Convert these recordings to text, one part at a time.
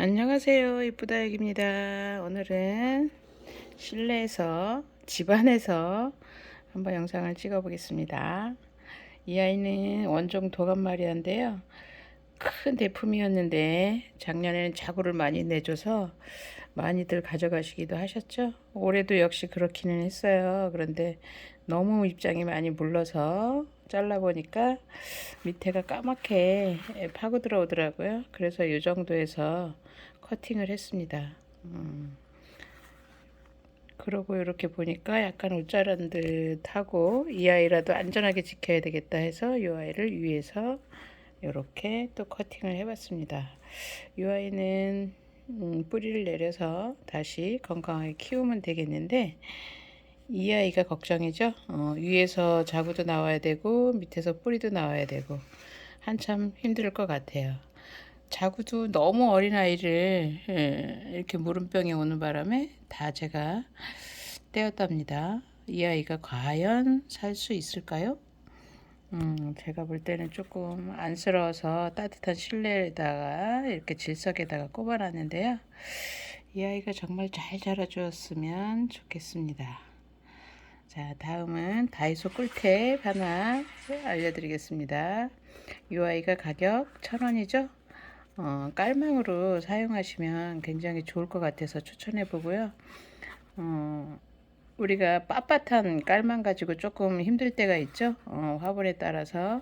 안녕하세요. 이쁘다육입니다. 오늘은 실내에서 집안에서 한번 영상을 찍어 보겠습니다. 이 아이는 원종 도감마리아인데요. 큰 대품이었는데 작년에는 자구를 많이 내줘서 많이들 가져가시기도 하셨죠. 올해도 역시 그렇기는 했어요. 그런데 너무 입장이 많이 물러서 잘라 보니까 밑에가 까맣게 파고 들어오더라고요. 그래서 이 정도에서 커팅을 했습니다. 음. 그러고 이렇게 보니까 약간 옷자란 듯 하고 이 아이라도 안전하게 지켜야 되겠다 해서 이 아이를 위에서 이렇게 또 커팅을 해봤습니다. 이 아이는 음, 뿌리를 내려서 다시 건강하게 키우면 되겠는데 이 아이가 걱정이죠. 어, 위에서 자구도 나와야 되고 밑에서 뿌리도 나와야 되고 한참 힘들 것 같아요. 자구도 너무 어린 아이를 예, 이렇게 물음병이 오는 바람에 다 제가 떼었답니다. 이 아이가 과연 살 수 있을까요? 음, 제가 볼 때는 조금 안쓰러워서 따뜻한 실내에다가 이렇게 질석에다가 꼽아놨는데요. 이 아이가 정말 잘 자라주었으면 좋겠습니다. 자, 다음은 다이소 꿀팁 하나 알려드리겠습니다. 이 아이가 가격 1000원이죠? 어, 깔망으로 사용하시면 굉장히 좋을 것 같아서 추천해 보고요. 어, 우리가 빳빳한 깔망 가지고 조금 힘들 때가 있죠. 어, 화분에 따라서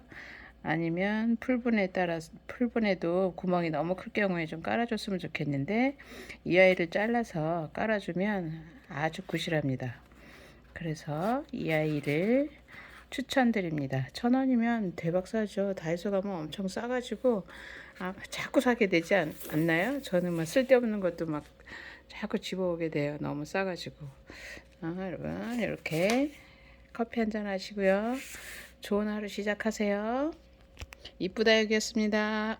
아니면 풀분에 따라서 풀분에도 구멍이 너무 클 경우에 좀 깔아줬으면 좋겠는데 이 아이를 잘라서 깔아주면 아주 구실합니다. 그래서 이 아이를 추천드립니다. 천 원이면 대박 사죠. 다이소 가면 엄청 싸가지고 아, 자꾸 사게 되지 않, 않나요? 저는 막 쓸데없는 것도 막 자꾸 집어오게 돼요. 너무 싸가지고. 아, 여러분 이렇게 커피 한 잔 하시고요. 좋은 하루 시작하세요. 이쁘다 여기였습니다.